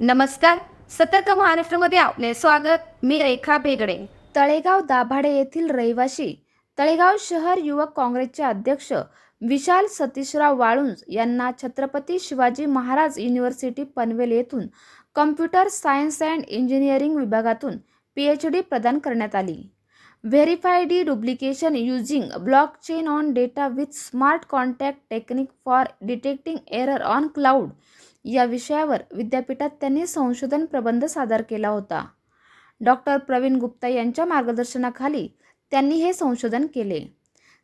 नमस्कार. सतर्क महाराष्ट्रामध्ये आपले स्वागत. मी रेखा बेगडे. तळेगाव दाभाडे येथील रहिवाशी तळेगाव शहर युवक काँग्रेसचे अध्यक्ष विशाल सतीशराव वाळुंज यांना छत्रपती शिवाजी महाराज युनिव्हर्सिटी पनवेल येथून कम्प्युटर सायन्स अँड इंजिनिअरिंग विभागातून पी एच डी प्रदान करण्यात आली. Verify deduplication using blockchain on data with smart contact technique for detecting error on cloud. या विषयावर विद्यापीठात त्यांनी संशोधन प्रबंध सादर केला होता. डॉक्टर प्रवीण गुप्ता यांच्या मार्गदर्शनाखाली त्यांनी हे संशोधन केले.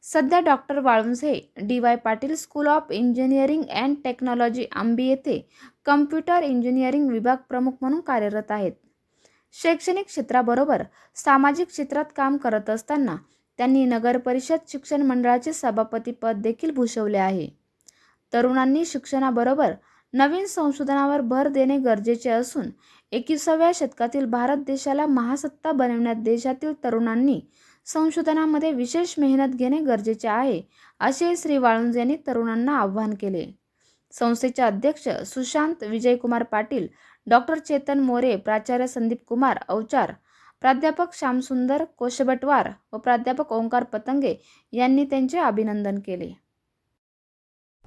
सध्या doctor Walunje D Y Patil school of engineering and technology Ambi येथे कम्प्युटर इंजिनिअरिंग विभाग प्रमुख म्हणून कार्यरत आहेत. शैक्षणिक क्षेत्राबरोबर सामाजिक क्षेत्रात काम करत असताना त्यांनी नगर परिषद शिक्षण मंडळाचे सभापतीपद देखील भूषवले आहे. तरुणांनी शिक्षणाबरोबर नवीन संशोधनावर भर देणे गरजेचे असून एकविसाव्या शतकातील भारत देशाला महासत्ता बनवण्यात देशातील तरुणांनी संशोधनामध्ये विशेष मेहनत घेणे गरजेचे आहे असे श्री वाळुंज यांनी तरुणांना आवाहन केले. संस्थेचे अध्यक्ष सुशांत विजयकुमार पाटील डॉक्टर चेतन मोरे प्राचार्य संदीप कुमार अवचार प्राध्यापक श्यामसुंदर कोशबटवार व प्राध्यापक ओंकार पतंगे यांनी त्यांचे अभिनंदन केले.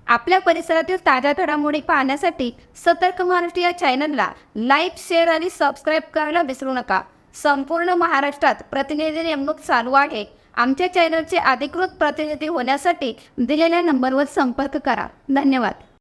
आपल्या परिसरातील ताज्या घडामोडी पाहण्यासाठी सतर्क महाराष्ट्र या चॅनलला लाईक शेअर आणि सबस्क्राईब करायला विसरू नका. संपूर्ण महाराष्ट्रात प्रतिनिधी नेमणूक चालू आहे. आमच्या चॅनलचे अधिकृत प्रतिनिधी होण्यासाठी दिलेल्या नंबरवर संपर्क करा. धन्यवाद.